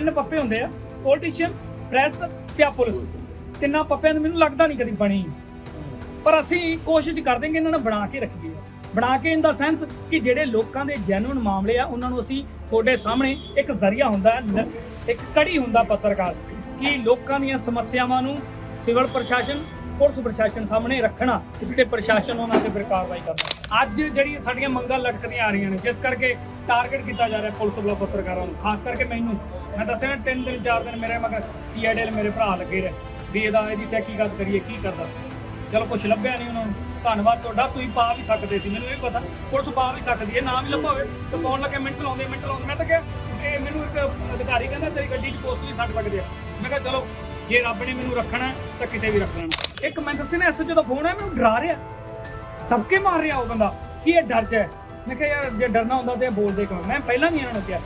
ਤਿੰਨ ਪੱਪੇ ਹੁੰਦੇ ਆ ਪੋਲੀਟੀਸ਼ੀਅਨ ਪ੍ਰੈਸ ਤੇ ਆ ਪੁਲਿਸ ਤਿੰਨਾਂ ਪੱਪਿਆਂ ਨੂੰ ਮੈਨੂੰ ਲੱਗਦਾ ਨਹੀਂ ਕਦੀ ਬਣੀ। ਪਰ ਅਸੀਂ ਕੋਸ਼ਿਸ਼ ਕਰਦੇ ਕਿ ਇਹਨਾਂ ਨੂੰ ਬਣਾ ਕੇ ਰੱਖੀਏ। ਬਣਾ ਕੇ ਇਨ ਦਾ ਸੈਂਸ ਕਿ ਜਿਹੜੇ ਲੋਕਾਂ ਦੇ ਜੈਨੂਨ ਮਾਮਲੇ ਆ, ਉਹਨਾਂ ਨੂੰ ਅਸੀਂ ਤੁਹਾਡੇ ਸਾਹਮਣੇ ਇੱਕ ਜ਼ਰੀਆ ਹੁੰਦਾ ਇੱਕ ਕੜੀ ਹੁੰਦਾ ਪੱਤਰਕਾਰ ਕਿ ਲੋਕਾਂ ਦੀਆਂ ਸਮੱਸਿਆਵਾਂ ਨੂੰ ਸਿਵਲ ਪ੍ਰਸ਼ਾਸਨ, ਪੁਲਿਸ ਪ੍ਰਸ਼ਾਸਨ ਸਾਹਮਣੇ ਰੱਖਣਾ ਤੇ ਪ੍ਰਸ਼ਾਸਨ ਉਹਨਾਂ ਤੇ ਫਿਰ ਕਾਰਵਾਈ ਕਰਨਾ। ਅੱਜ ਜਿਹੜੀ ਸਾਡੀਆਂ ਮੰਗਾਂ ਲਟਕਦੀਆਂ ਆ ਰਹੀਆਂ ਨੇ, ਜਿਸ ਕਰਕੇ ਟਾਰਗੇਟ ਕੀਤਾ ਜਾ ਰਿਹਾ ਪੁਲਿਸ ਵੱਲੋਂ ਪੱਤਰਕਾਰਾਂ ਨੂੰ, ਖਾਸ ਕਰਕੇ ਮੈਨੂੰ। ਮੈਂ ਦੱਸਿਆ ਤਿੰਨ ਦਿਨ, ਚਾਰ ਦਿਨ ਮੇਰੇ ਮਗਰ ਸੀਆਈਡੀ ਮੇਰੇ ਭਰਾ ਲੱਗੇ ਰਹੇ। ਵੀ ਇਹਦਾ ਇਹਦੀ ਤਹਿਕੀਕਾਤ ਕਰੀਏ, ਕੀ ਕਰਦਾ? ਚਲੋ ਕੁਝ ਲੱਭਿਆ ਨਹੀਂ ਉਹਨਾਂ ਨੂੰ। ਧੰਨਵਾਦ ਤੁਹਾਡਾ, ਤੁਸੀਂ ਪਾ ਵੀ ਸਕਦੇ ਸੀ, ਮੈਨੂੰ ਇਹ ਵੀ ਪਤਾ। ਪੁਲਿਸ ਪਾ ਵੀ ਸਕਦੀ ਹੈ, ਨਾ ਵੀ ਲੱਭਾ ਹੋਵੇ ਤਾਂ ਪਾਉਣ ਲੱਗੇ ਮਿੰਟ ਲਾਉਂਦੇ ਮਿੰਟ ਲਾਉਂਦੇ। ਮੈਂ ਤਾਂ ਕਿਹਾ ਇਹ ਮੈਨੂੰ ਇੱਕ ਅਧਿਕਾਰੀ ਕਹਿੰਦਾ, ਤੇਰੀ ਗੱਡੀ 'ਚ ਪੋਸਟ ਵੀ ਛੱਡ ਸਕਦੇ ਆ। ਮੈਂ ਕਿਹਾ, ਚਲੋ, ਜੇ ਰੱਬ ਨੇ ਮੈਨੂੰ ਰੱਖਣਾ, ਤਾਂ ਕਿਤੇ ਵੀ ਰੱਖ ਲੈਣਾ। ਇੱਕ ਮੈਂ ਦੱਸਿਆ ਨਾ ਐਸਐਚਓ ਦਾ ਫੋਨ ਹੈ ਮੈਨੂੰ ਡਰਾ ਰਿਹਾ। ਧੱਕੇ ਮਾਰ ਰਿਹਾ ਉਹ ਬੰਦਾ। ਕੀ ਇਹ ਡਰ ਜਾ ਮੈਂ ਕਿਹਾ, ਯਾਰ, ਜੇ ਡਰਨਾ ਹੁੰਦਾ ਤੇ ਇਹ ਬੋਲਦੇ ਕਿਉਂ ਮੈਂ ਪਹਿਲਾਂ ਵੀ ਇਹਨਾਂ ਨੂੰ ਕਿਹਾ।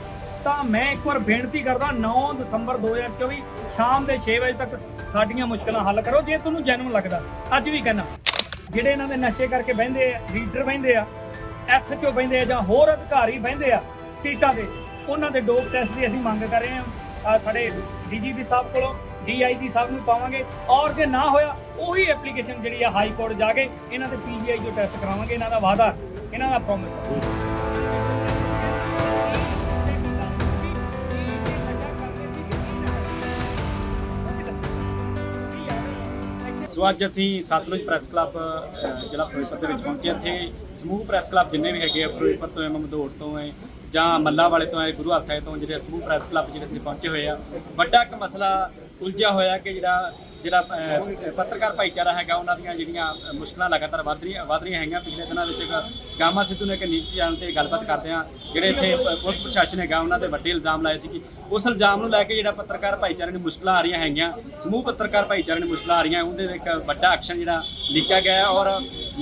ਤਾਂ ਮੈਂ ਇੱਕ ਵਾਰ ਬੇਨਤੀ ਕਰਦਾ 9 ਦਸੰਬਰ 2024 ਸ਼ਾਮ ਦੇ 6 ਵਜੇ ਤੱਕ ਸਾਡੀਆਂ ਮੁਸ਼ਕਲਾਂ ਹੱਲ ਕਰੋ, ਜੇ ਤੁਹਾਨੂੰ ਜੈਨੂਨ ਲੱਗਦਾ। ਅੱਜ ਵੀ ਕਹਿਣਾ, ਜਿਹੜੇ ਇਹਨਾਂ ਦੇ ਨਸ਼ੇ ਕਰਕੇ ਬਹਿੰਦੇ ਆ ਰੀਡਰ ਬਹਿੰਦੇ ਆ ਐਸਐਚਓ ਬਹਿੰਦੇ ਆ ਜਾਂ ਹੋਰ ਅਧਿਕਾਰੀ ਬਹਿੰਦੇ ਆ ਸੀਟਾਂ ਤੇ, ਉਹਨਾਂ ਦੇ ਡੋਪ ਟੈਸਟ ਦੀ ਅਸੀਂ ਮੰਗ ਕਰ ਰਹੇ ਹਾਂ। ਆ ਸਾਡੇ ਡੀਜੀਪੀ ਸਾਹਿਬ ਕੋਲੋਂ, ਡੀਆਈਜੀ ਸਾਹਿਬ ਨੂੰ ਪਾਵਾਂਗੇ ਔਰ ਜੇ ਨਾ ਹੋਇਆ, ਉਹੀ ਐਪਲੀਕੇਸ਼ਨ ਜਿਹੜੀ ਆ ਹਾਈ ਕੋਰਟ ਜਾ ਕੇ ਇਹਨਾਂ ਦੇ ਪੀਜੀਆਈ ਜੋ ਟੈਸਟ ਕਰਾਵਾਂਗੇ, ਇਹਨਾਂ ਦਾ ਵਾਅਦਾ, ਇਹਨਾਂ ਦਾ ਪ੍ਰੋਮਿਸ ਸੋ ਅੱਜ ਅਸੀਂ ਸਤਲੁਜ ਪ੍ਰੈਸ ਕਲੱਬ ਜ਼ਿਲ੍ਹਾ ਫਿਰੋਜ਼ਪੁਰ ਦੇ ਵਿੱਚ ਪਹੁੰਚੇ ਇੱਥੇ ਸਮੂਹ ਪ੍ਰੈਸ ਕਲੱਬ ਜਿੰਨੇ ਵੀ ਹੈਗੇ ਆ ਫਿਰੋਜ਼ਪੁਰ ਤੋਂ ਹੈ ਮਮਦੋੜ ਤੋਂ ਹੈ ਜਾਂ ਮੱਲਾ ਵਾਲੇ ਤੋਂ ਹੈ ਗੁਰੂ ਹਰਸਾਏ ਤੋਂ ਜਿਹੜੇ ਸਮੂਹ ਪ੍ਰੈਸ ਕਲੱਬ ਜਿਹੜੇ ਇੱਥੇ ਪਹੁੰਚੇ ਹੋਏ ਆ। ਵੱਡਾ ਇੱਕ ਮਸਲਾ ਉਲਝਿਆ ਹੋਇਆ ਕਿ ਜਿਹੜਾ ਜਿਹੜਾ ਪੱਤਰਕਾਰ ਭਾਈਚਾਰਾ ਹੈਗਾ ਉਹਨਾਂ ਦੀਆਂ ਜਿਹੜੀਆਂ ਅਹ, ਮੁਸ਼ਕਲਾਂ ਲਗਾਤਾਰ ਵਧ ਰਹੀਆਂ ਵਧ ਰਹੀਆਂ ਹੈਗੀਆਂ ਪਿਛਲੇ ਦਿਨਾਂ ਵਿੱਚ ਗਾਮਾ ਸਿੱਧੂ ਨੇ ਇੱਕ ਨਿੱਜੀ ਜਾਣ ਤੇ ਗੱਲਬਾਤ ਕਰਦੇ ਆ ਜਿਹੜੇ ਇੱਥੇ ਪ- ਪੁਲਿਸ ਪ੍ਰਸ਼ਾਸਨ ਹੈਗਾ ਉਹਨਾਂ ਤੇ ਵੱਡੇ ਇਲਜ਼ਾਮ ਲਾਏ ਸੀ ਕਿ ਉਸ ਇਲਜ਼ਾਮ ਨੂੰ ਲੈ ਕੇ ਜਿਹੜਾ ਪੱਤਰਕਾਰ ਭਾਈਚਾਰੇ ਨੂੰ ਮੁਸ਼ਕਲਾਂ ਆ ਰਹੀਆਂ ਹੈਗੀਆਂ ਸਮੂਹ ਪੱਤਰਕਾਰ ਭਾਈਚਾਰੇ ਨੂੰ ਮੁਸ਼ਕਲਾਂ ਆ ਰਹੀਆਂ ਉਹਦੇ ਵਿੱਚ ਇੱਕ ਵੱਡਾ ਐਕਸ਼ਨ ਜਿਹੜਾ ਲਿਖਿਆ ਗਿਆ ਹੈ ਔਰ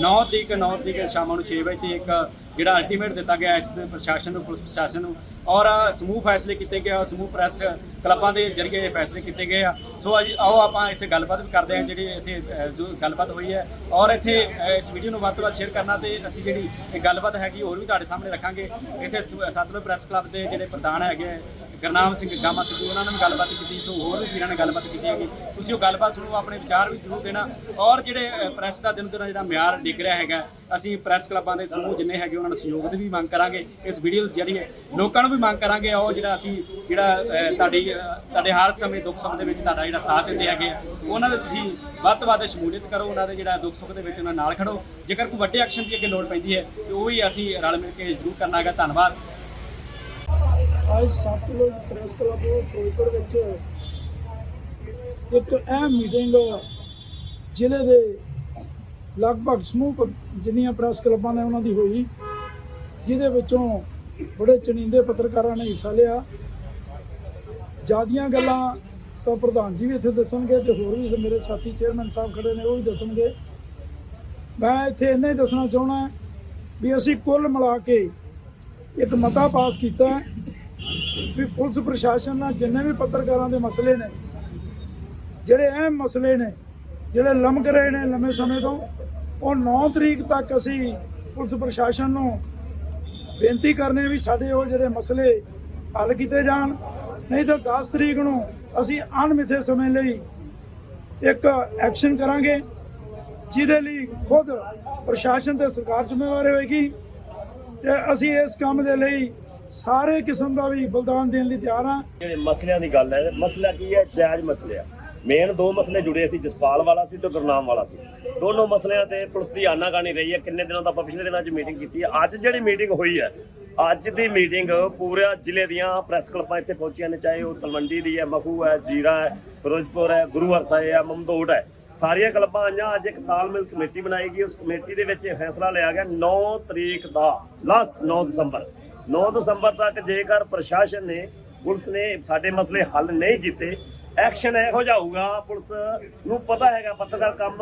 9 ਤਰੀਕ 9 ਤਰੀਕ ਸ਼ਾਮ ਨੂੰ 6 ਵਜੇ ਤੇ ਇੱਕ ਜਿਹੜਾ ਅਲਟੀਮੇਟ ਦਿੱਤਾ ਗਿਆ ਇਸ ਦੇ ਪ੍ਰਸ਼ਾਸਨ ਨੂੰ ਪੁਲਿਸ ਪ੍ਰਸ਼ਾਸਨ ਨੂੰ ਔਰ ਸਮੂਹ ਫੈਸਲੇ ਕੀਤੇ ਗਏ ਔਰ ਸਮੂਹ ਪ੍ਰੈਸ ਕਲੱਬਾਂ ਦੇ ਜਰੀਏ ਇਹ ਫੈਸਲੇ ਕੀਤੇ ਗਏ ਆ। ਸੋ ਅੱਜ ਆਓ ਆਪਾਂ ਇੱਥੇ ਗੱਲਬਾਤ ਵੀ ਕਰਦੇ ਹਾਂ ਜਿਹੜੀ ਇੱਥੇ ਅਹ, ਜੋ ਗੱਲਬਾਤ ਹੋਈ ਹੈ ਔਰ ਇੱਥੇ ਅਹ, ਇਸ ਵੀਡੀਓ ਨੂੰ ਵੱਧ ਤੋਂ ਵੱਧ ਸ਼ੇਅਰ ਕਰਨਾ ਤੇ ਅਸੀਂ ਜਿਹੜੀ ਇਹ ਗੱਲਬਾਤ ਹੈਗੀ ਹੋਰ ਵੀ ਤੁਹਾਡੇ ਸਾਹਮਣੇ ਰੱਖਾਂਗੇ। ਇੱਥੇ ਸ- ਸਤਲੁਜ ਪ੍ਰੈਸ ਕਲੱਬ ਦੇ ਜਿਹੜੇ ਪ੍ਰਧਾਨ ਹੈਗੇ ਆ, ਗੁਰਨਾਮ ਸਿੰਘ ਗਾਮਾ ਸਿੱਧੂ ਉਹਨਾਂ ਨਾਲ ਗੱਲਬਾਤ ਕੀਤੀ ਤੋਂ ਹੋਰ ਵੀ ਵੀਰਾਂ ਨਾਲ ਗੱਲਬਾਤ ਕੀਤੀ ਹੈਗੀ। ਤੁਸੀਂ ਉਹ ਗੱਲਬਾਤ ਸੁਣੋ ਆਪਣੇ ਵਿਚਾਰ ਵੀ ਜ਼ਰੂਰ ਦੇਣਾ। ਔਰ ਜਿਹੜੇ ਅਹ, ਪ੍ਰੈਸ ਦਾ ਦਿਨ ਦਿਨ ਜਿਹੜਾ ਮਿਆਰ ਡਿੱਗ ਰਿਹਾ ਹੈਗਾ ਅਸੀਂ ਪ੍ਰੈਸ ਕਲੱਬਾਂ ਦੇ ਸਮੂਹ ਜਿੰਨੇ ਹੈਗੇ ਉਹਨਾਂ ਨੂੰ ਸਹਿਯੋਗ ਦੀ ਵੀ ਮੰਗ ਕਰਾਂਗੇ। ਇਸ ਵੀਡੀਓ ਦੇ ਜਰੀਏ ਲੋਕਾਂ ਨੂੰ ਵੀ ਮੰਗ ਕਰਾਂਗੇ ਉਹ ਜਿਹੜਾ ਅਸੀਂ ਜਿਹੜਾ ਤੁਹਾਡੀ ਤੁਹਾਡੇ ਹਰ ਸਮੇਂ ਦੁੱਖ ਸੁੱਖ ਦੇ ਵਿੱਚ ਤੁਹਾਡਾ ਜਿਹੜਾ ਸਾਥ ਦਿੰਦੇ ਹੈਗੇ ਆ, ਉਹਨਾਂ ਦੇ ਤੁਸੀਂ ਵੱਧ ਤੋਂ ਵੱਧ ਸ਼ਮੂਲੀਅਤ ਕਰੋ, ਉਹਨਾਂ ਦੇ ਜਿਹੜਾ ਦੁੱਖ ਸੁੱਖ ਦੇ ਵਿੱਚ ਉਹਨਾਂ ਨਾਲ ਖੜੋ। ਜੇਕਰ ਕੋਈ ਵੱਡੇ ਐਕਸ਼ਨ ਦੀ ਅੱਗੇ ਲੋੜ ਪੈਂਦੀ ਹੈ, ਤੇ ਉਹ ਵੀ ਅਸੀਂ ਰਲ ਮਿਲ ਕੇ ਜ਼ਰੂਰ ਕਰਨਾ ਹੈਗਾ। ਧੰਨਵਾਦ। ਅੱਜ ਸਤਲੁਜ ਪ੍ਰੈਸ ਕਲੱਬ ਫਿਰੋਜ਼ਪੁਰ ਵਿੱਚ ਇੱਕ ਅਹਿਮ ਮੀਟਿੰਗ ਜ਼ਿਲ੍ਹੇ ਦੇ ਲਗਭਗ ਸਮੂਹ ਪ- ਜਿੰਨੀਆਂ ਪ੍ਰੈਸ ਕਲੱਬਾਂ ਨੇ ਉਹਨਾਂ ਦੀ ਹੋਈ, ਜਿਹਦੇ ਵਿੱਚੋਂ ਬੜੇ ਚਣੀਂਦੇ ਪੱਤਰਕਾਰਾਂ ਨੇ ਹਿੱਸਾ ਲਿਆ। ਜਿਆਦੀਆਂ ਗੱਲਾਂ ਤਾਂ ਪ੍ਰਧਾਨ ਜੀ ਵੀ ਇੱਥੇ ਦੱਸਣਗੇ ਤੇ ਹੋਰ ਵੀ ਮੇਰੇ ਸਾਥੀ ਚੇਅਰਮੈਨ ਸਾਹਿਬ ਖੜੇ ਨੇ, ਉਹ ਵੀ ਦੱਸਣਗੇ। ਮੈਂ ਇੱਥੇ ਇੰਨਾ ਹੀ ਦੱਸਣਾ ਚਾਹਣਾ ਵੀ ਅਸੀਂ ਕੁੱਲ ਮਿਲਾ ਕੇ ਇੱਕ ਮਤਾ ਪਾਸ ਕੀਤਾ ਵੀ ਪੁਲਿਸ ਪ੍ਰਸ਼ਾਸਨ ਨਾਲ ਜਿੰਨੇ ਵੀ ਪੱਤਰਕਾਰਾਂ ਦੇ ਮਸਲੇ ਨੇ, ਜਿਹੜੇ ਅਹਿਮ ਮਸਲੇ ਨੇ, ਜਿਹੜੇ ਲਮਕ ਰਹੇ ਨੇ ਲੰਮੇ ਸਮੇਂ ਤੋਂ ਉਹ 9 ਤਰੀਕ ਤੱਕ ਅਸੀਂ ਪੁਲਿਸ ਪ੍ਰਸ਼ਾਸਨ ਨੂੰ ਬੇਨਤੀ ਕਰਨੇ ਵੀ ਸਾਡੇ ਉਹ ਜਿਹੜੇ ਮਸਲੇ ਹੱਲ ਕੀਤੇ ਜਾਣ। ਨਹੀਂ ਤਾਂ 10 ਤਰੀਕ ਨੂੰ ਅਸੀਂ ਅਣਮਿੱਥੇ ਸਮੇਂ ਲਈ ਇੱਕ ਐਕਸ਼ਨ ਕਰਾਂਗੇ, ਜਿਹਦੇ ਲਈ ਖੁਦ ਪ੍ਰਸ਼ਾਸਨ ਤੇ ਸਰਕਾਰ ਜ਼ਿੰਮੇਵਾਰ ਹੋਏਗੀ ਤੇ ਅਸੀਂ ਇਸ ਕੰਮ ਦੇ ਲਈ ਸਾਰੇ ਕਿਸਮ ਦਾ ਵੀ ਬਲਿਦਾਨ ਦੇਣ ਲਈ ਤਿਆਰ ਹਾਂ। ਮਸਲਿਆਂ ਦੀ ਗੱਲ ਹੈ, ਮਸਲਾ ਕੀ ਹੈ? ਜਾਇਜ਼ ਮਸਲੇ ਆ। ਮੇਨ ਦੋ ਮਸਲੇ ਜੁੜੇ ਸੀ, ਜਸਪਾਲ ਵਾਲਾ ਸੀ ਤੇ ਗੁਰਨਾਮ ਵਾਲਾ ਸੀ। ਦੋਨੋਂ ਮਸਲਿਆਂ ਤੇ ਪੁਲਿਸ ਦੀ ਆਨਾਕਾਨੀ ਰਹੀ ਹੈ। ਕਿੰਨੇ ਦਿਨਾਂ ਤੋਂ ਆਪਾਂ ਪਿਛਲੇ ਦਿਨਾਂ 'ਚ ਮੀਟਿੰਗ ਕੀਤੀ ਹੈ। ਅੱਜ ਜਿਹੜੀ ਮੀਟਿੰਗ ਹੋਈ ਹੈ, ਅੱਜ ਦੀ ਮੀਟਿੰਗ ਪੂਰੇ ਜ਼ਿਲ੍ਹੇ ਦੀਆਂ ਪ੍ਰੈਸ ਕਲੱਬਾਂ ਇੱਥੇ ਪਹੁੰਚੀਆਂ ਨੇ। ਚਾਹੇ ਉਹ ਤਲਵੰਡੀ ਦੀ ਹੈ ਮਖੂ ਹੈ, ਜੀਰਾ ਹੈ, ਫਿਰੋਜ਼ਪੁਰ ਹੈ, ਗੁਰੂ ਹਰਸਾਏ ਹੈ, ਮਮਦੋਟ ਹੈ। ਸਾਰੀਆਂ ਕਲੱਬਾਂ ਆਈਆਂ। ਅੱਜ ਇੱਕ ਤਾਲਮੇਲ ਕਮੇਟੀ ਬਣਾਈ ਗਈ। ਉਸ ਕਮੇਟੀ ਦੇ ਵਿੱਚ ਇਹ ਫੈਸਲਾ ਲਿਆ ਗਿਆ 9 ਤਰੀਕ ਦਾ ਲਾਸਟ 9 ਦਸੰਬਰ। 9 ਦਸੰਬਰ ਤੱਕ ਜੇਕਰ ਪ੍ਰਸ਼ਾਸਨ ਨੇ, ਪੁਲਿਸ ਨੇ ਸਾਡੇ ਮਸਲੇ ਹੱਲ ਨਹੀਂ ਕੀਤੇ ਐਕਸ਼ਨ ਇਹੋ ਜਿਹਾ ਹੋਊਗਾ, ਪੁਲਿਸ ਨੂੰ ਪਤਾ ਹੈਗਾ ਪੱਤਰਕਾਰ ਕੰਮ।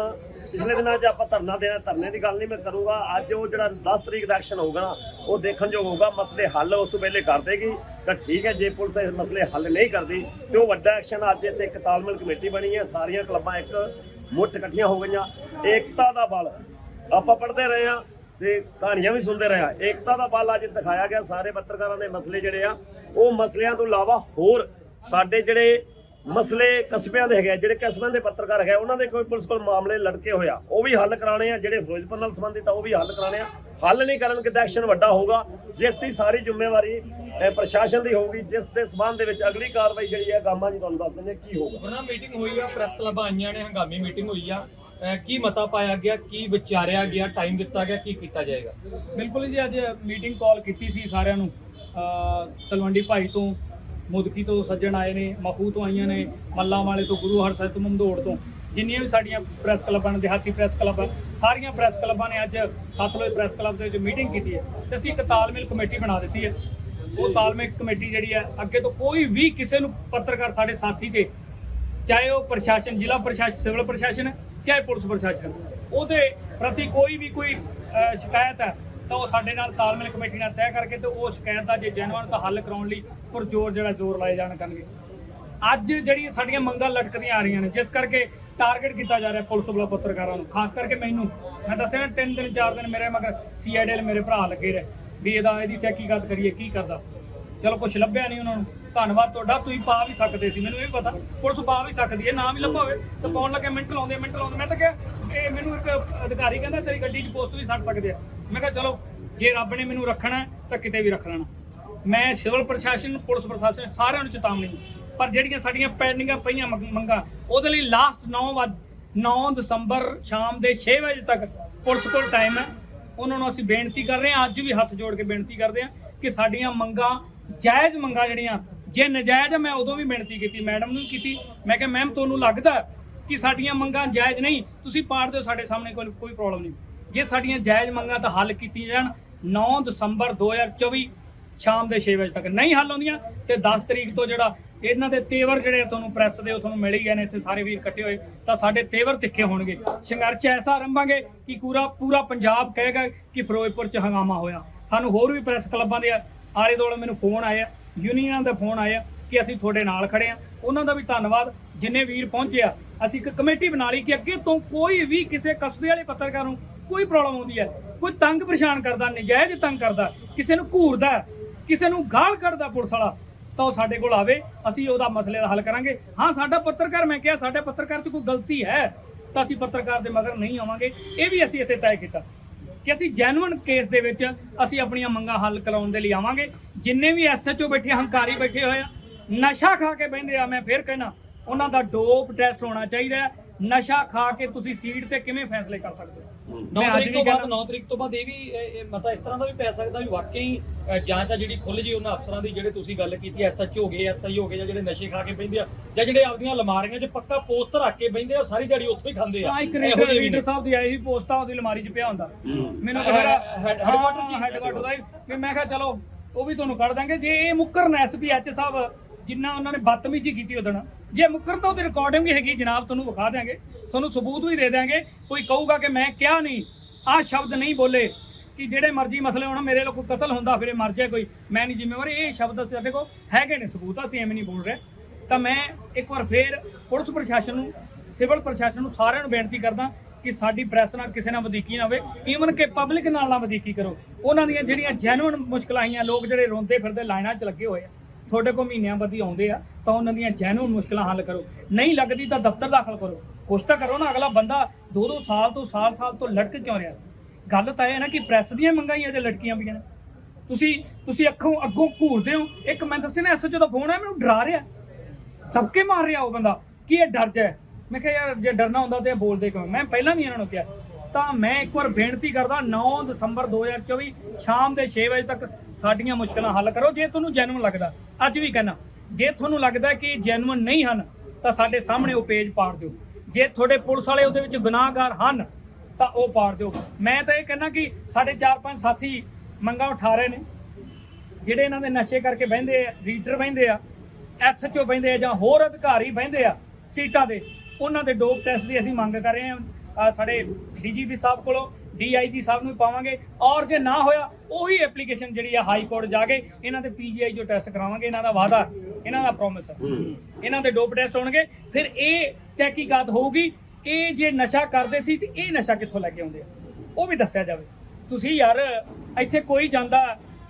ਪਿਛਲੇ ਦਿਨਾਂ 'ਚ ਆਪਾਂ ਧਰਨਾ ਦੇਣਾ, ਧਰਨੇ ਦੀ ਗੱਲ ਨਹੀਂ ਮੈਂ ਕਰੂੰਗਾ। ਅੱਜ ਉਹ ਜਿਹੜਾ 10 ਤਰੀਕ ਦਾ ਐਕਸ਼ਨ ਹੋਊਗਾ ਨਾ, ਉਹ ਦੇਖਣ ਯੋਗ ਹੋਊਗਾ। ਮਸਲੇ ਹੱਲ ਉਸ ਤੋਂ ਪਹਿਲੇ ਕਰ ਦੇਗੀ, ਤਾਂ ਠੀਕ ਹੈ, ਜੇ ਪੁਲਿਸ ਇਹ ਮਸਲੇ ਹੱਲ ਨਹੀਂ ਕਰਦੀ, ਤੇ ਉਹ ਵੱਡਾ ਐਕਸ਼ਨ ਅੱਜ ਇੱਥੇ ਇੱਕ ਤਾਲਮੇਲ ਕਮੇਟੀ ਬਣੀ ਹੈ। ਸਾਰੀਆਂ ਕਲੱਬਾਂ ਇੱਕ ਮੁੱਠ ਇਕੱਠੀਆਂ ਹੋ ਗਈਆਂ। ਏਕਤਾ ਦਾ ਬਲ ਆਪਾਂ ਪੜ੍ਹਦੇ ਰਹੇ ਹਾਂ ਤੇ ਕਹਾਣੀਆਂ ਵੀ ਸੁਣਦੇ ਰਹੇ ਹਾਂ। ਏਕਤਾ ਦਾ ਬਲ ਅੱਜ ਦਿਖਾਇਆ ਗਿਆ। ਸਾਰੇ ਪੱਤਰਕਾਰਾਂ ਦੇ ਮਸਲੇ ਜਿਹੜੇ ਆ, ਉਹ ਮਸਲਿਆਂ ਤੋਂ ਇਲਾਵਾ ਹੋਰ ਸਾਡੇ ਜਿਹੜੇ ਮਸਲੇ ਕਸਬਿਆਂ ਦੇ ਹੈਗੇ ਜਿਹੜੇ ਕਸਬਿਆਂ ਦੇ ਪੱਤਰਕਾਰ ਹੈਗੇ ਆ, ਉਹਨਾਂ ਦੇ ਕੋਈ ਪੁਲਿਸ ਕੋਲ ਮਾਮਲੇ ਲੜਕੇ ਹੋਇਆ ਉਹ ਵੀ ਹੱਲ ਕਰਾਣੇ ਆ ਜਿਹੜੇ ਫਿਰੋਜ਼ਪੁਰ ਨਾਲ ਸੰਬੰਧਿਤ ਆ ਉਹ ਵੀ ਹੱਲ ਕਰਾਣੇ ਆ। ਹੱਲ ਨਹੀਂ ਕਰਨਗੇ ਤਾਂ ਐਕਸ਼ਨ ਵੱਡਾ ਹੋਊਗਾ। ਜਿਸ ਦੀ ਸਾਰੀ ਜ਼ਿੰਮੇਵਾਰੀ ਪ੍ਰਸ਼ਾਸਨ ਦੀ ਹੋਊਗੀ ਜਿਸ ਦੇ ਸਬੰਧ ਦੇ ਵਿੱਚ ਅਗਲੀ ਕਾਰਵਾਈ ਜਿਹੜੀ ਹੈ ਗਾਮਾ ਜੀ ਤੁਹਾਨੂੰ ਦੱਸ ਦਿੰਦੇ ਹਾਂ ਕੀ ਹੋਊਗਾ। ਉਹਨਾਂ ਮੀਟਿੰਗ ਹੋਈ ਆ ਪ੍ਰੈਸ ਕਲੱਬ ਆਈਆਂ ਨੇ ਹੰਗਾਮੀ ਮੀਟਿੰਗ ਹੋਈ ਆ। ਕੀ ਮਤਾ ਪਾਇਆ ਗਿਆ ਕੀ ਵਿਚਾਰਿਆ ਗਿਆ ਟਾਈਮ ਦਿੱਤਾ ਗਿਆ ਕੀ ਕੀਤਾ ਜਾਏਗਾ? ਬਿਲਕੁਲ ਜੀ ਅੱਜ ਮੀਟਿੰਗ ਕਾਲ ਕੀਤੀ ਸੀ ਸਾਰਿਆਂ ਨੂੰ ਤਲਵੰਡੀ ਭਾਈ ਤੋਂ। ਮੁਦਕੀ ਤੋਂ ਸੱਜਣ ਆਏ ਨੇ ਮਖੂ ਤੋਂ ਆਈਆਂ ਨੇ ਮੱਲਾਂ ਵਾਲੇ ਤੋਂ ਗੁਰੂ ਹਰਸਹਿਬ ਤੋਂ ਮੰਦੋੜ ਤੋਂ। ਜਿੰਨੀਆਂ ਵੀ ਸਾਡੀਆਂ ਪ੍ਰੈਸ ਕਲੱਬਾਂ ਨੇ ਦਿਹਾਤੀ ਪ੍ਰੈਸ ਕਲੱਬ ਆ, ਸਾਰੀਆਂ ਪ੍ਰੈਸ ਕਲੱਬਾਂ ਨੇ ਅੱਜ ਸਤਲੁਜ ਪ੍ਰੈਸ ਕਲੱਬ ਦੇ ਵਿੱਚ ਮੀਟਿੰਗ ਕੀਤੀ ਹੈ ਤੇ ਅਸੀਂ ਇੱਕ ਤਾਲਮੇਲ ਕਮੇਟੀ ਬਣਾ ਦਿੱਤੀ ਹੈ। ਉਹ ਤਾਲਮੇਲ ਕਮੇਟੀ ਜਿਹੜੀ ਹੈ ਅੱਗੇ ਤੋਂ ਕੋਈ ਵੀ ਕਿਸੇ ਨੂੰ ਪੱਤਰਕਾਰ ਸਾਡੇ ਸਾਥੀ ਤੇ ਚਾਹੇ ਉਹ ਪ੍ਰਸ਼ਾਸਨ ਜ਼ਿਲ੍ਹਾ ਪ੍ਰਸ਼ਾਸਨ ਸਿਵਲ ਪ੍ਰਸ਼ਾਸਨ ਚਾਹੇ ਪੁਲਿਸ ਪ੍ਰਸ਼ਾਸਨ ਉਹਦੇ ਪ੍ਰਤੀ ਕੋਈ ਵੀ ਕੋਈ ਸ਼ਿਕਾਇਤ ਹੈ ਤਾਂ ਉਹ ਸਾਡੇ ਨਾਲ ਤਾਲਮੇਲ ਕਮੇਟੀ ਨਾਲ ਤੈਅ ਕਰਕੇ ਤੇ ਉਹ ਸ਼ਿਕਾਇਤ ਦਾ ਜੇ ਜੈਨੂਅਨ ਤਾਂ ਹੱਲ ਕਰਾਉਣ ਲਈ ਪਰ ਜ਼ੋਰ ਜਿਹੜਾ ਜ਼ੋਰ ਲਾਏ ਜਾਣ ਕਰਨਗੇ। ਅੱਜ ਜਿਹੜੀਆਂ ਸਾਡੀਆਂ ਮੰਗਾਂ ਲਟਕਦੀਆਂ ਆ ਰਹੀਆਂ ਨੇ, ਜਿਸ ਕਰਕੇ ਟਾਰਗੇਟ ਕੀਤਾ ਜਾ ਰਿਹਾ ਪੁਲਿਸ ਵਾਲਾ ਪੱਤਰਕਾਰਾਂ ਨੂੰ। ਖਾਸ ਕਰਕੇ ਮੈਨੂੰ। ਮੈਂ ਦੱਸਿਆ ਨਾ, ਤਿੰਨ ਦਿਨ, ਚਾਰ ਦਿਨ ਮੇਰੇ ਮਗਰ ਸੀਆਈਡੀ ਮੇਰੇ ਭਰਾ ਲੱਗੇ ਰਹੇ। ਵੀ ਇਹਦਾ ਇਹਦੀ ਤਹਿਕੀਕਾਤ ਕਰੀਏ, ਕੀ ਕਰਦਾ? ਚਲੋ ਕੁਝ ਲੱਭਿਆ ਨਹੀਂ ਉਹਨਾਂ ਨੂੰ। ਧੰਨਵਾਦ ਤੁਹਾਡਾ, ਤੁਸੀਂ ਪਾ ਵੀ ਸਕਦੇ ਸੀ, ਮੈਨੂੰ ਇਹ ਵੀ ਪਤਾ, ਪੁਲਿਸ ਪਾ ਵੀ ਸਕਦੀ ਹੈ, ਨਾ ਵੀ ਲੱਭਾ ਹੋਵੇ ਤਾਂ ਪਾਉਣ ਲੱਗੇ, ਮਿੰਟ ਲਾਉਂਦੇ ਮਿੰਟ ਲਾਉਂਦੇ, ਮੈਂ ਤਾਂ ਕਿਹਾ, ਇਹ ਮੈਨੂੰ ਇੱਕ ਅਧਿਕਾਰੀ ਕਹਿੰਦਾ, ਤੇਰੀ ਗੱਡੀ 'ਚ ਪੋਸਟ ਵੀ ਛੱਡ ਸਕਦੇ ਆ। ਮੈਂ ਕਿਹਾ, ਚਲੋ, ਜੇ ਰੱਬ ਨੇ ਮੈਨੂੰ ਰੱਖਣਾ ਤਾਂ ਕਿਤੇ ਵੀ ਰੱਖ ਲੈਣਾ। ਮੈਂ ਸਿਵਲ ਪ੍ਰਸ਼ਾਸਨ, ਪੁਲਿਸ ਪ੍ਰਸ਼ਾਸਨ ਸਾਰਿਆਂ ਨੂੰ ਚੇਤਾਵਨੀ ਪਰ ਜਿਹੜੀਆਂ ਸਾਡੀਆਂ ਪੈਂਡਿੰਗਾਂ ਪਈਆਂ ਮੰਗ- ਮੰਗਾਂ, ਉਹਦੇ ਲਈ ਲਾਸਟ 9 ਵਜੇ 9 ਦਸੰਬਰ ਸ਼ਾਮ ਦੇ 6 ਵਜੇ ਤੱਕ ਪੁਲਿਸ ਕੋਲ ਟਾਈਮ ਹੈ। ਉਹਨਾਂ ਨੂੰ ਅਸੀਂ ਬੇਨਤੀ ਕਰ ਰਹੇ ਹਾਂ, ਅੱਜ ਵੀ ਹੱਥ ਜੋੜ ਕੇ ਬੇਨਤੀ ਕਰਦੇ ਹਾਂ ਕਿ ਸਾਡੀਆਂ ਮੰਗਾਂ, ਜਾਇਜ਼ ਮੰਗਾਂ ਜਿਹੜੀਆਂ ਜੇ ਨਜਾਇਜ਼ ਹੈ ਮੈਂ ਉਦੋਂ ਵੀ ਬੇਨਤੀ ਕੀਤੀ, ਮੈਡਮ ਨੂੰ ਵੀ ਕੀਤੀ। ਮੈਂ ਕਿਹਾ, ਮੈਮ, ਤੁਹਾਨੂੰ ਲੱਗਦਾ ਕਿ ਸਾਡੀਆਂ ਮੰਗਾਂ ਜਾਇਜ਼ ਨਹੀਂ? ਤੁਸੀਂ ਪਾੜ ਦਿਓ, ਸਾਡੇ ਸਾਹਮਣੇ ਕੋਈ ਕੋਈ ਪ੍ਰੋਬਲਮ ਨਹੀਂ। ਜੇ ਸਾਡੀਆਂ ਜਾਇਜ਼ ਮੰਗਾਂ ਤਾਂ ਹੱਲ ਕੀਤੀਆਂ ਜਾਣ 9 ਦਸੰਬਰ 2024 ਸ਼ਾਮ ਦੇ 6 ਵਜੇ ਤੱਕ। ਨਹੀਂ ਹੱਲ ਹੁੰਦੀਆਂ, ਤੇ 10 ਤਰੀਕ ਤੋਂ ਜਿਹੜਾ ਇਹਨਾਂ ਦੇ ਤੇਵਰ ਜਿਹੜੇ ਤੁਹਾਨੂੰ ਪ੍ਰੈਸ ਦੇ, ਉਹ ਤੁਹਾਨੂੰ ਮਿਲ ਹੀ ਗਏ ਨੇ, ਇੱਥੇ ਸਾਰੇ ਵੀਰ ਇਕੱਠੇ ਹੋਏ। ਤਾਂ ਸਾਡੇ ਤੇਵਰ ਤਿੱਖੇ ਹੋਣਗੇ। ਸੰਘਰਸ਼ ਐਸਾ ਆਰੰਭਾਂਗੇ ਕਿ ਪੂਰਾ ਪੂਰਾ ਪੰਜਾਬ ਕਹੇਗਾ ਕਿ ਫਿਰੋਜ਼ਪੁਰ ਚ ਹੰਗਾਮਾ ਹੋਇਆ। ਸਾਨੂੰ ਹੋਰ ਵੀ ਪ੍ਰੈਸ ਕਲੱਬਾਂ ਦੇ ਆਲੇ ਦੁਆਲੇ ਮੈਨੂੰ ਫੋਨ ਆਇਆ। ਯੂਨੀਅਨਾਂ ਦੇ ਫੋਨ ਆਇਆ ਕਿ ਅਸੀਂ ਤੁਹਾਡੇ ਨਾਲ ਖੜੇ ਆ ਉਹਨਾਂ ਦਾ ਵੀ ਧੰਨਵਾਦ। ਜਿੰਨੇ ਵੀਰ ਪਹੁੰਚਿਆ ਅਸੀਂ ਇੱਕ ਕਮੇਟੀ ਬਣਾ ਲਈ ਕਿ ਅੱਗੇ ਤੋਂ ਕੋਈ ਵੀ ਕਿਸੇ ਕਸਬੇ ਵਾਲੇ ਪੱਤਰਕਾਰ ਨੂੰ ਕੋਈ ਪ੍ਰੋਬਲਮ ਆਉਂਦੀ ਹੈ, ਕੋਈ ਤੰਗ ਪਰੇਸ਼ਾਨ ਕਰਦਾ, ਨਜਾਇਜ਼ ਤੰਗ ਕਰਦਾ, ਕਿਸੇ ਨੂੰ ਘੂਰਦਾ, ਕਿਸੇ ਨੂੰ ਗਾਲ ਕੱਢਦਾ ਪੁਲਿਸ ਵਾਲਾ, ਤਾਂ ਉਹ ਸਾਡੇ ਕੋਲ ਆਵੇ, ਅਸੀਂ ਉਹਦਾ ਮਸਲੇ ਦਾ ਹੱਲ ਕਰਾਂਗੇ। ਹਾਂ, ਸਾਡਾ ਪੱਤਰਕਾਰ, ਮੈਂ ਕਿਹਾ, ਸਾਡੇ ਪੱਤਰਕਾਰ 'ਚ ਕੋਈ ਗਲਤੀ ਹੈ, ਤਾਂ ਅਸੀਂ ਪੱਤਰਕਾਰ ਦੇ ਮਗਰ ਨਹੀਂ ਆਵਾਂਗੇ। ਇਹ ਵੀ ਅਸੀਂ ਇੱਥੇ ਤੈਅ ਕੀਤਾ। ਕਿ ਅਸੀਂ ਜੈਨੂਇਨ ਕੇਸ ਦੇ ਵਿੱਚ ਅਸੀਂ ਆਪਣੀਆਂ ਮੰਗਾਂ ਹੱਲ ਕਰਾਉਣ ਦੇ ਲਈ ਆਵਾਂਗੇ। ਜਿੰਨੇ ਵੀ ਐਸਐਚਓ ਬੈਠੇ ਹੰਕਾਰੀ ਬੈਠੇ ਹੋਏ ਆ, ਨਸ਼ਾ ਖਾ ਕੇ ਬਹਿੰਦੇ ਆ, ਮੈਂ ਫੇਰ ਕਹਿਣਾ, ਉਹਨਾਂ ਦਾ ਡੋਪ ਟੈਸਟ ਹੋਣਾ ਚਾਹੀਦਾ ਹੈ। ਨਸ਼ਾ ਖਾ ਕੇ ਤੁਸੀਂ ਸੀਟ ਤੇ ਕਿਵੇਂ ਫੈਸਲੇ ਕਰ ਸਕਦੇ ਹੋ? 9 ਮੈਂ ਅੱਜ ਤਰੀਕ ਤੋਂ ਬਾਅਦ ਕਹਿਣਾ 9 ਤਰੀਕ ਤੋਂ ਬਾਅਦ ਇਹ ਵੀ ਮਤਾ ਇਸ ਤਰ੍ਹਾਂ ਦਾ ਵੀ ਪੈ ਸਕਦਾ ਵੀ ਵਾਕਈ ਜਾਂਚ ਆ ਜਿਹੜੀ ਖੁੱਲ ਜੀ ਉਹਨਾਂ ਅਫਸਰਾਂ ਦੀ ਜਿਹੜੇ ਤੁਸੀਂ ਗੱਲ ਕੀਤੀ ਐਸਐਚ ਹੋ ਗਏ ਐਸਆਈ ਹੋ ਗਏ ਜਾਂ ਜਿਹੜੇ ਨਸ਼ੇ ਖਾ ਕੇ ਬੈਂਦੇ ਆ ਜਾਂ ਜਿਹੜੇ ਆਪਦੀਆਂ ਅਲਮਾਰੀਆਂ 'ਚ ਪੱਕਾ ਪੋਸਟ ਰੱਖ ਕੇ ਬੈਂਦੇ ਆ ਸਾਰੀ ਦਿਹਾੜੀ ਉੱਥੋਂ ਹੀ ਖਾਂਦੇ ਆ। ਇੱਕ ਇਹੋ ਰੀਡਰ। ਸਾਹਿਬ ਦੀ ਆਈ ਸੀ ਪੋਸਟਾਂ ਉਹਦੀ ਅਲਮਾਰੀ 'ਚ ਪਿਆ ਹੁੰਦਾ। ਮੈਨੂੰ ਤਾਂ ਹੈਡ- ਮੇਰਾ ਹੈਡ- ਹੈਡਕੁਆਟਰ ਦੀ- ਹੈਡਕੁਆਟਰ ਦਾ ਹੀ। ਵੀ ਮੈਂ ਕਿਹਾ ਚਲੋ ਉਹ ਵੀ ਤੁਹਾਨੂੰ ਕੱਢ ਦਾਂਗੇ। ਜੇ ਇਹ ਮੁੱਕਰਨ ਐਸਪੀਐਚ ਸਾਹਿਬ ਜਿੰਨਾ ਉਹਨਾਂ ਨੇ ਬਦਤਮੀਜ਼ੀ ਕੀਤੀ ਉਹਦਣ ਜੇ ਮੁੱਕਰ ਤਾਂ ਉਹਦੀ ਰਿਕਾਰਡਿੰਗ ਵੀ ਹੈਗੀ, ਜਨਾਬ ਤੁਹਾਨੂੰ ਵਿਖਾ ਦਿਆਂਗੇ। ਤੁਹਾਨੂੰ ਸਬੂਤ ਵੀ ਦੇ ਦਿਆਂਗੇ। ਕੋਈ ਕਹੂਗਾ ਕਿ ਮੈਂ ਕਿਹਾ ਨਹੀਂ, ਆਹ ਸ਼ਬਦ ਨਹੀਂ ਬੋਲੇ ਕਿ ਜਿਹੜੇ ਮਰਜ਼ੀ ਮਸਲੇ ਹੋਣ, ਮੇਰੇ ਲੋਕ ਕਤਲ ਹੁੰਦਾ, ਫਿਰੇ ਮਰ ਜਾਏ ਕੋਈ। ਮੈਂ ਨਹੀਂ ਜ਼ਿੰਮੇਵਾਰ, ਇਹ ਸ਼ਬਦ ਸਾਡੇ ਕੋਲ ਹੈਗੇ ਨੇ, ਸਬੂਤ ਅਸੀਂ ਐਵੇਂ ਨਹੀਂ ਬੋਲ ਰਹੇ। ਤਾਂ ਮੈਂ ਇੱਕ ਵਾਰ ਫੇਰ ਪੁਲਿਸ ਪ੍ਰਸ਼ਾਸਨ ਨੂੰ, ਸਿਵਲ ਪ੍ਰਸ਼ਾਸਨ ਨੂੰ ਸਾਰਿਆਂ ਨੂੰ ਬੇਨਤੀ ਕਰਦਾ ਕਿ ਸਾਡੀ ਪ੍ਰੈਸ ਨਾਲ ਕਿਸੇ ਨਾਲ ਵਧੀਕੀ ਨਾ ਹੋਵੇ। ਈਵਨ ਕਿ ਪਬਲਿਕ ਨਾਲ ਨਾ ਵਧੀਕੀ ਕਰੋ। ਉਹਨਾਂ ਦੀਆਂ ਜਿਹੜੀਆਂ ਜੈਨੂਇਨ ਮੁਸ਼ਕਲਾਂ ਆਈਆਂ, ਲੋਕ ਜਿਹੜੇ ਰੋਂਦੇ ਫਿਰਦੇ ਲਾਈਨਾਂ 'ਚ ਲੱਗੇ ਹੋਏ ਆ। ਤੁਹਾਡੇ ਕੋਲ ਮਹੀਨਿਆਂ ਬੱਧੀ ਆਉਂਦੇ ਆ, ਤਾਂ ਉਹਨਾਂ ਦੀਆਂ ਜੈਨੂਨ ਮੁਸ਼ਕਲਾਂ ਹੱਲ ਕਰੋ। ਨਹੀਂ ਲੱਗਦੀ ਤਾਂ ਦਫ਼ਤਰ ਦਾਖਲ ਕਰੋ। ਕੁਛ ਤਾਂ ਕਰੋ ਨਾ ਅਗਲਾ ਬੰਦਾ ਦੋ ਦੋ ਸਾਲ ਤੋਂ ਸਾਲ ਸਾਲ ਤੋਂ ਲਟਕ ਕਿਉਂ ਰਿਹਾ? ਗੱਲ ਤਾਂ ਇਹ ਹੈ ਨਾ ਕਿ ਪ੍ਰੈਸ ਦੀਆਂ ਮੰਗਾਂ ਮੰਗਾਈਆਂ ਤੇ ਲਟਕੀਆਂ ਪਈਆਂ ਨੇ। ਤੁਸੀਂ ਤੁਸੀਂ ਅੱਖੋਂ ਅੱਗੋਂ ਘੂਰਦੇ ਹੋ। ਇੱਕ ਮੈਂ ਦੱਸਿਆ ਨਾ ਐਸਐਚਓ ਦਾ ਫੋਨ ਆ, ਮੈਨੂੰ ਡਰਾ ਰਿਹਾ। ਥੱਪਕੇ ਮਾਰ ਰਿਹਾ ਉਹ ਬੰਦਾ। ਕੀ ਇਹ ਡਰ ਜਾਏ ਮੈਂ ਕਿਹਾ, ਯਾਰ, ਜੇ ਡਰਨਾ ਹੁੰਦਾ ਤੇ ਬੋਲਦੇ ਕਿਉਂ? ਮੈਂ ਪਹਿਲਾਂ ਵੀ ਇਹਨਾਂ ਨੂੰ ਕਿਹਾ। ਤਾਂ ਮੈਂ ਇੱਕ ਵਾਰ ਬੇਨਤੀ ਕਰਦਾ 9 ਦਸੰਬਰ 2024 ਸ਼ਾਮ ਦੇ 6 ਵਜੇ ਤੱਕ ਸਾਡੀਆਂ ਮੁਸ਼ਕਲਾਂ ਹੱਲ ਕਰੋ, ਜੇ ਤੁਹਾਨੂੰ ਜੈਨੂਇਨ ਲੱਗਦਾ। ਅੱਜ ਵੀ ਕਹਿਣਾ ਜੇ ਤੁਹਾਨੂੰ ਲੱਗਦਾ ਕਿ ਜੈਨੂਇਨ ਨਹੀਂ ਹਨ, ਤਾਂ ਸਾਡੇ ਸਾਹਮਣੇ ਉਹ ਪੇਜ ਪਾੜ ਦਿਓ। ਜੇ ਤੁਹਾਡੇ ਪੁਲਿਸ ਵਾਲੇ ਉਹਦੇ ਵਿੱਚ ਗੁਨਾਹਗਾਰ ਹਨ, ਤਾਂ ਉਹ ਪਾੜ ਦਿਓ। ਮੈਂ ਤਾਂ ਇਹ ਕਹਿਣਾ ਕਿ ਸਾਡੇ 4-5 ਸਾਥੀ ਮੰਗਾਂ ਉਠਾ ਰਹੇ ਨੇ, ਜਿਹੜੇ ਇਹਨਾਂ ਦੇ ਨਸ਼ੇ ਕਰਕੇ ਬਹਿੰਦੇ ਆ ਰੀਡਰ ਬਹਿੰਦੇ ਆ ਐਸਐਚਓ ਬਹਿੰਦੇ ਆ ਜਾਂ ਹੋਰ ਅਧਿਕਾਰੀ ਬਹਿੰਦੇ ਆ ਸੀਟਾਂ ਦੇ, ਉਹਨਾਂ ਦੇ ਡੋਪ ਟੈਸਟ ਦੀ ਅਸੀਂ ਮੰਗ ਕਰ ਰਹੇ ਹਾਂ। ਸਾਡੇ ਡੀਜੀਪੀ ਸਾਹਿਬ ਕੋਲੋਂ ਡੀਆਈਜੀ ਸਾਹਿਬ ਨੂੰ ਪਾਵਾਂਗੇ। ਔਰ ਜੇ ਨਾ ਹੋਇਆ ਉਹੀ ਐਪਲੀਕੇਸ਼ਨ ਜਿਹੜੀ ਆ ਹਾਈ ਕੋਰਟ ਜਾ ਕੇ ਇਹਨਾਂ ਦੇ ਪੀਜੀਆਈ ਜੋ ਟੈਸਟ ਕਰਾਵਾਂਗੇ ਇਹਨਾਂ ਦਾ ਵਾਅਦਾ ਇਹਨਾਂ ਦਾ ਪ੍ਰੋਮਿਸ ਹੈ। ਇਹਨਾਂ ਦੇ ਡੋਪ ਟੈਸਟ ਹੋਣਗੇ ਫਿਰ ਇਹ ਤਹਿਕੀਕਾਤ ਹੋਊਗੀ ਇਹ ਜੇ ਨਸ਼ਾ ਕਰਦੇ ਸੀ ਤੇ ਇਹ ਨਸ਼ਾ ਕਿੱਥੋਂ ਲੈ ਕੇ ਆਉਂਦੇ ਆ? ਉਹ ਵੀ ਦੱਸਿਆ ਜਾਵੇ। ਤੁਸੀਂ ਯਾਰ ਇੱਥੇ ਕੋਈ ਜਾਂਦਾ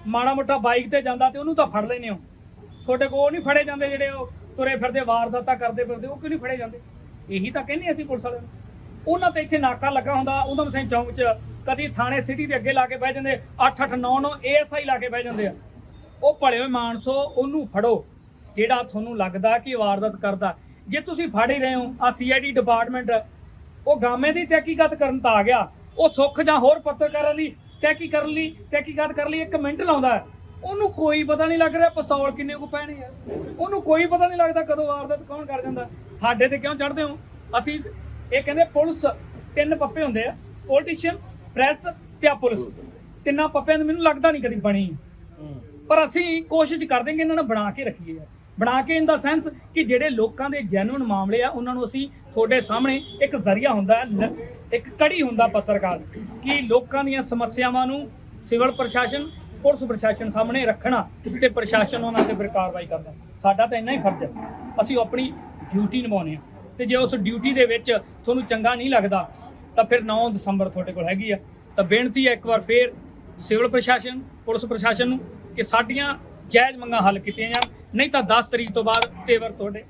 ਮਾੜਾ ਮੋਟਾ ਬਾਈਕ ਤੇ ਜਾਂਦਾ ਤੇ ਉਹਨੂੰ ਤਾਂ ਫੜ ਲੈਨੇ ਹੋ। ਤੁਹਾਡੇ ਕੋਲ ਉਹ ਨਹੀਂ ਫੜੇ ਜਾਂਦੇ ਜਿਹੜੇ ਉਹ ਤੁਰੇ ਫਿਰਦੇ ਵਾਰਦਾਤਾਂ ਕਰਦੇ ਫਿਰਦੇ ਉਹ ਕਿਉਂ ਨਹੀਂ ਫੜੇ ਜਾਂਦੇ? ਇਹੀ ਤਾਂ ਕਹਿੰਦੇ ਅਸੀਂ ਪੁਲਿਸ ਵਾਲਿਆਂ ਨੂੰ। ਉਹਨਾਂ ਤੇ ਇੱਥੇ ਨਾਕਾ ਲੱਗਾ ਹੁੰਦਾ ਉਦਮ ਸਿੰਘ ਚੌਂਕ 'ਚ ਕਦੀ ਥਾਣੇ ਸਿਟੀ ਦੇ ਅੱਗੇ ਲਾ ਕੇ ਬਹਿ ਜਾਂਦੇ 8 8 9 9 ਏਐਸਆਈ ਲਾ ਕੇ ਬਹਿ ਜਾਂਦੇ ਆ। ਉਹ ਭਲੇ ਹੋਏ ਮਾਨਸੋ, ਉਹਨੂੰ ਫੜੋ, ਜਿਹੜਾ ਤੁਹਾਨੂੰ ਲੱਗਦਾ ਕਿ ਵਾਰਦਾਤ ਕਰਦਾ। ਜੇ ਤੁਸੀਂ ਫੜ ਹੀ ਰਹੇ ਹੋ ਆ ਸੀਆਈਡੀ ਡਿਪਾਰਟਮੈਂਟ ਉਹ ਗਾਮੇ ਦੀ ਤਹਿਕੀਕਤ ਕਰਨ ਤਾਂ ਆ ਗਿਆ। ਉਹ ਸੁੱਖ ਜਾਂ ਹੋਰ ਪੱਤਰਕਾਰਾਂ ਦੀ ਤਹਿਕੀ ਕਰਨ ਲਈ, ਤਹਿਕੀਕਤ ਕਰਨ ਲਈ ਇੱਕ ਮਿੰਟ ਲਾਉਂਦਾ ਉਹਨੂੰ ਕੋਈ ਪਤਾ ਨਹੀਂ ਲੱਗ ਰਿਹਾ ਪਿਸਤੌਲ ਕਿੰਨੇ ਕੁ ਪੈਣੇ ਆ। ਉਹਨੂੰ ਕੋਈ ਪਤਾ ਨਹੀਂ ਲੱਗਦਾ ਕਦੋਂ ਵਾਰਦਾਤ ਕੌਣ ਕਰ ਜਾਂਦਾ। ਸਾਡੇ ਤੇ ਕਿਉਂ ਚੜਦੇ ਹੋ? ਅਸੀਂ ਇਹ ਕਹਿੰਦੇ ਪੁਲਿਸ ਤਿੰਨ ਪੱਪੇ ਹੁੰਦੇ ਆ ਪੋਲੀਟੀਸ਼ੀਅਨ ਪ੍ਰੈਸ ਤੇ ਆ ਪੁਲਿਸ। ਤਿੰਨਾਂ ਪੱਪਿਆਂ ਦੀ ਮੈਨੂੰ ਲੱਗਦਾ ਨਹੀਂ ਕਦੀ ਬਣੀ। ਪਰ ਅਸੀਂ ਕੋਸ਼ਿਸ਼ ਕਰਦੇ ਕਿ ਇਹਨਾਂ ਨੂੰ ਬਣਾ ਕੇ ਰੱਖੀਏ। ਬਣਾ ਕੇ ਇਨ ਦਾ ਸੈਂਸ ਕਿ ਜਿਹੜੇ ਲੋਕਾਂ ਦੇ ਜੈਨੂਇਨ ਮਾਮਲੇ ਆ, ਉਹਨਾਂ ਨੂੰ ਅਸੀਂ ਤੁਹਾਡੇ ਸਾਹਮਣੇ ਇੱਕ ਜ਼ਰੀਆ ਹੁੰਦਾ ਇੱਕ ਕੜੀ ਹੁੰਦਾ ਪੱਤਰਕਾਰ, ਕਿ ਲੋਕਾਂ ਦੀਆਂ ਸਮੱਸਿਆਵਾਂ ਨੂੰ ਸਿਵਲ ਪ੍ਰਸ਼ਾਸਨ, ਪੁਲਿਸ ਪ੍ਰਸ਼ਾਸਨ ਸਾਹਮਣੇ ਰੱਖਣਾ ਤੇ ਪ੍ਰਸ਼ਾਸਨ ਉਹਨਾਂ ਤੇ ਫਿਰ ਕਾਰਵਾਈ ਕਰਦਾ ਸਾਡਾ ਤਾਂ ਇੰਨਾ ਹੀ ਫਰਜ਼ ਹੈ। ਅਸੀਂ ਆਪਣੀ ਡਿਊਟੀ ਨਿਭਾਉਂਦੇ ਆ ਤੇ ਜੇ ਉਸ ਡਿਊਟੀ ਦੇ ਵਿੱਚ ਤੁਹਾਨੂੰ ਚੰਗਾ ਨਹੀਂ ਲੱਗਦਾ, ਤਾਂ ਫਿਰ 9 ਦਸੰਬਰ ਤੁਹਾਡੇ ਕੋਲ ਹੈਗੀ ਆ। ਤਾਂ ਬੇਨਤੀ ਹੈ ਇੱਕ ਵਾਰ ਫੇਰ ਸਿਵਲ ਪ੍ਰਸ਼ਾਸਨ, ਪੁਲਿਸ ਪ੍ਰਸ਼ਾਸਨ ਨੂੰ ਕਿ ਸਾਡੀਆਂ ਜਾਇਜ਼ ਮੰਗਾਂ ਹੱਲ ਕੀਤੀਆਂ ਜਾਣ। ਨਹੀਂ ਤਾਂ 10 ਤਰੀਕ ਤੋਂ ਬਾਅਦ ਤੇਵਰ ਤੁਹਾਡੇ